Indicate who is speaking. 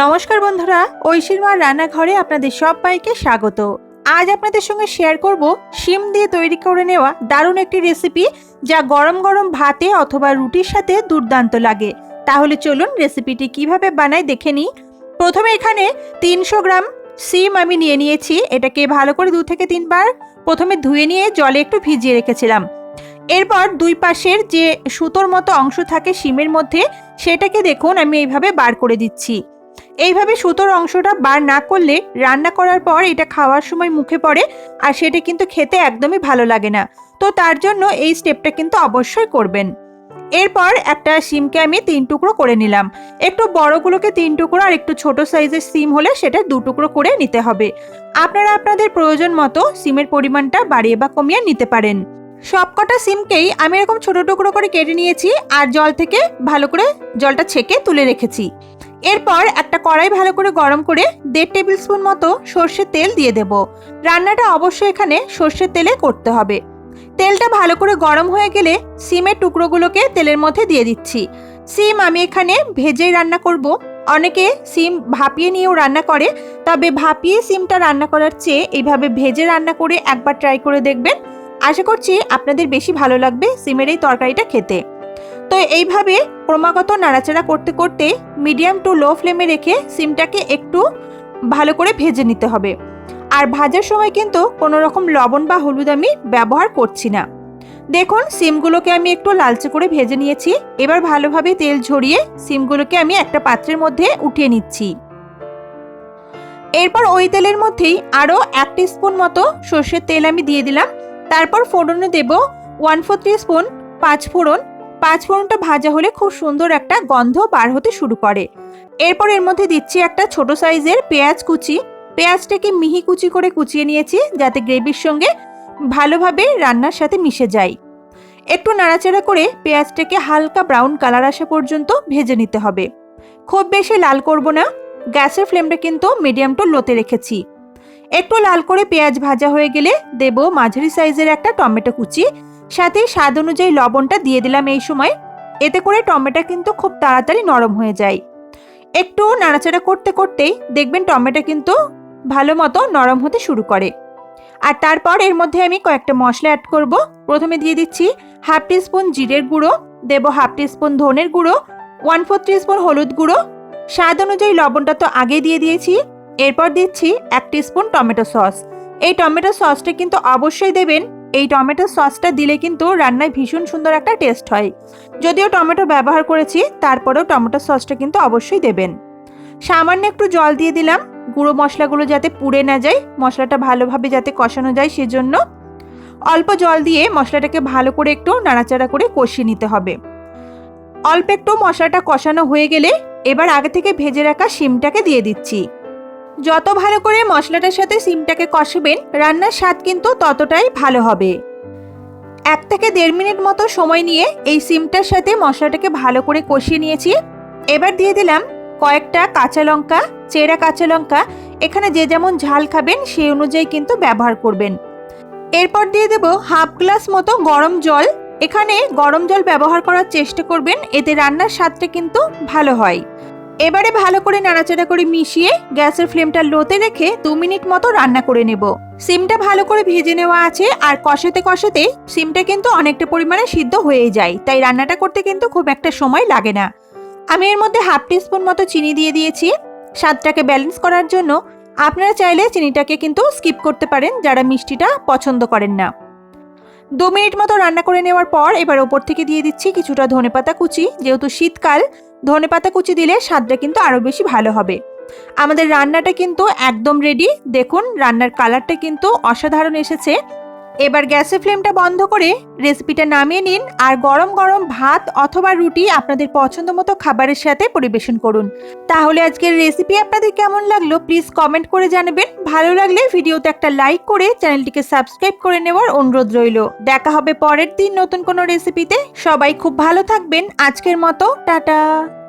Speaker 1: নমস্কার বন্ধুরা, ঐশীর মার রান্নাঘরে আপনাদের সবাইকে স্বাগত। আজ আপনাদের সঙ্গে শেয়ার করব শিম দিয়ে তৈরি করে নেওয়া দারুণ একটি রেসিপি যা গরম গরম ভাতে অথবা রুটির সাথে দুর্দান্ত লাগে। তাহলে চলুন রেসিপিটি কীভাবে বানায় দেখে নিই। প্রথমে এখানে তিনশো গ্রাম সিম আমি নিয়ে নিয়েছি, এটাকে ভালো করে দু থেকে তিনবার প্রথমে ধুয়ে নিয়ে জলে একটু ভিজিয়ে রেখেছিলাম। এরপর দুই পাশের যে সুতোর মতো অংশ থাকে শিমের মধ্যে, সেটাকে দেখুন আমি এইভাবে বার করে দিচ্ছি। এইভাবে সুতোর অংশটা বার না করলে রান্না করার পর এটা খাওয়ার সময় মুখে পড়ে আর সেটা কিন্তু খেতে একদমই ভালো লাগে না। তো তার জন্য এই স্টেপটা কিন্তু অবশ্যই করবেন। এরপর একটা সিমকে আমি তিন টুকরো করে নিলাম। একটু বড়গুলোকে তিন টুকরো আর একটু ছোট সাইজের সিম হলে সেটা দু টুকরো করে নিতে হবে। আপনারা আপনাদের প্রয়োজন মতো সিমের পরিমাণটা বাড়িয়ে বা কমিয়ে নিতে পারেন। সবকটা সিমকেই আমি এরকম ছোট টুকরো করে কেটে নিয়েছি আর জল থেকে ভালো করে জলটা ছেঁকে তুলে রেখেছি। এরপর একটা কড়াই ভালো করে গরম করে দেড় টেবিল স্পুন মতো সর্ষের তেল দিয়ে দেব। রান্নাটা অবশ্যই এখানে সর্ষের তেলে করতে হবে। তেলটা ভালো করে গরম হয়ে গেলে সিমের টুকরোগুলোকে তেলের মধ্যে দিয়ে দিচ্ছি। সিম আমি এখানে ভেজেই রান্না করব। অনেকে সিম ভাপিয়ে নিয়েও রান্না করে, তবে ভাপিয়ে সিমটা রান্না করার চেয়ে এইভাবে ভেজে রান্না করে একবার ট্রাই করে দেখবেন। আশা করছি আপনাদের বেশি ভালো লাগবে সিমের এই তরকারিটা খেতে। তো এইভাবে ক্রমাগত নাড়াচাড়া করতে করতে মিডিয়াম টু লো ফ্লেমে রেখে সিমটাকে একটু ভালো করে ভেজে নিতে হবে। আর ভাজার সময় কিন্তু কোনো রকম লবণ বা হলুদ আমি ব্যবহার করছি না। দেখুন, সিমগুলোকে আমি একটু লালচে করে ভেজে নিয়েছি। এবার ভালোভাবে তেল ঝরিয়ে সিমগুলোকে আমি একটা পাত্রের মধ্যে উঠিয়ে নিচ্ছি। এরপর ওই তেলের মধ্যেই আরও এক স্পুন মতো সর্ষের তেল আমি দিয়ে দিলাম। তারপর ফোড়নে দেব ওয়ান ফোর থ্রি স্পুন পাঁচ ফোড়ন পাঁচ ফোড়নটা ভাজা হলে খুব সুন্দর একটা গন্ধ বার হতে শুরু করে। এরপর এর মধ্যে দিচ্ছি একটা ছোট সাইজের পেঁয়াজ কুচি। পেঁয়াজটাকে মিহি কুচি করে কুচিয়ে নিয়েছি যাতে গ্রেভির সঙ্গে ভালোভাবে রান্নার সাথে মিশে যায়। একটু নাড়াচাড়া করে পেঁয়াজটাকে হালকা ব্রাউন কালার আসা পর্যন্ত ভেজে নিতে হবে। খুব বেশি লাল করব না। গ্যাসের ফ্লেমটা কিন্তু মিডিয়াম টু লোতে রেখেছি। একটু লাল করে পেঁয়াজ ভাজা হয়ে গেলে দেব মাঝারি সাইজের একটা টমেটো কুচি। সাথে স্বাদ অনুযায়ী লবণটা দিয়ে দিলাম এই সময়। এতে করে টমেটো কিন্তু খুব তাড়াতাড়ি নরম হয়ে যায়। একটু নাড়াচাড়া করতে করতেই দেখবেন টমেটো কিন্তু ভালো মতো নরম হতে শুরু করে। আর তারপর এর মধ্যে আমি কয়েকটা মশলা অ্যাড করব। প্রথমে দিয়ে দিচ্ছি হাফ স্পুন জিরের গুঁড়ো, দেব হাফ স্পুন ধনের গুঁড়ো, ওয়ান ফোর স্পুন হলুদ গুঁড়ো। স্বাদ অনুযায়ী লবণটা তো আগে দিয়ে দিয়েছি। এরপর দিচ্ছি এক স্পুন টমেটো সস। এই টমেটো সসটা কিন্তু অবশ্যই দেবেন। এই টমেটো সসটা দিলে কিন্তু রান্নায় ভীষণ সুন্দর একটা টেস্ট হয়। যদিও টমেটো ব্যবহার করেছি, তারপরেও টমেটো সসটা কিন্তু অবশ্যই দেবেন। সামান্য একটু জল দিয়ে দিলাম। গুঁড়ো মশলাগুলো যাতে পুড়ে না যায়, মশলাটা ভালোভাবে যাতে কষানো যায় সেজন্য। অল্প জল দিয়ে মশলাটাকে ভালো করে একটু নাড়াচাড়া করে কষিয়ে নিতে হবে। অল্প একটু মশলাটা কষানো হয়ে গেলে এবার আগে থেকে ভেজে রাখা শিমটাকে দিয়ে দিচ্ছি। যত ভালো করে মশলাটার সাথে সিমটাকে কষাবেন, রান্নার স্বাদ কিন্তু ততটাই ভালো হবে। এক থেকে দেড় মিনিট মতো সময় নিয়ে এই সিমটার সাথে মশলাটাকে ভালো করে কষিয়ে নিয়েছি। এবার দিয়ে দিলাম কয়েকটা কাঁচা লঙ্কা, চেরা কাঁচা লঙ্কা। এখানে যে যেমন ঝাল খাবেন, সেই অনুযায়ী কিন্তু ব্যবহার করবেন। এরপর দিয়ে দেব হাফ গ্লাস মতো গরম জল। এখানে গরম জল ব্যবহার করার চেষ্টা করবেন, এতে রান্নার স্বাদটা কিন্তু ভালো হয়। এবারে ভালো করে নাড়াচাড়া করে মিশিয়ে গ্যাসের ফ্লেমটা লোতে রেখে দু মিনিট মতো রান্না করে নেব। সিমটা ভালো করে ভেজে নেওয়া আছে আর কষাতে কষাতে সিমটা কিন্তু অনেকটা পরিমাণে সিদ্ধ হয়ে যায়, তাই রান্নাটা করতে কিন্তু খুব একটা সময় লাগে না। আমি এর মধ্যে হাফ স্পুন মতো চিনি দিয়ে দিয়েছি। স্বাদটাকে ব্যালেন্স করার জন্য আপনারা চাইলে চিনিটাকে কিন্তু স্কিপ করতে পারেন যারা মিষ্টিটা পছন্দ করেন না। দু মিনিট মতো রান্না করে নেওয়ার পর এবার ওপর থেকে দিয়ে দিচ্ছি কিছুটা ধনেপাতা কুচি। যেহেতু শীতকাল, ধনেপাতা কুচি দিলে স্বাদটা কিন্তু আরও বেশি ভালো হবে। আমাদের রান্নাটা কিন্তু একদম রেডি দেখুন, রান্নার কালারটা কিন্তু অসাধারণ এসেছে। এবার গ্যাসের ফ্লেমটা বন্ধ করে রেসিপিটা নামিয়ে নিন আর গরম গরম ভাত অথবা রুটি আপনাদের পছন্দ মতো খাবারের সাথে পরিবেশন করুন। তাহলে আজকের রেসিপি আপনাদের কেমন লাগল প্লিজ কমেন্ট করে জানাবেন। ভালো লাগলে ভিডিওতে একটা লাইক করে চ্যানেলটিকে সাবস্ক্রাইব করে নেওয়ার অনুরোধ রইল। দেখা হবে পরের দিন নতুন কোনো রেসিপিতে। সবাই খুব ভালো থাকবেন। আজকের মতো, টাটা।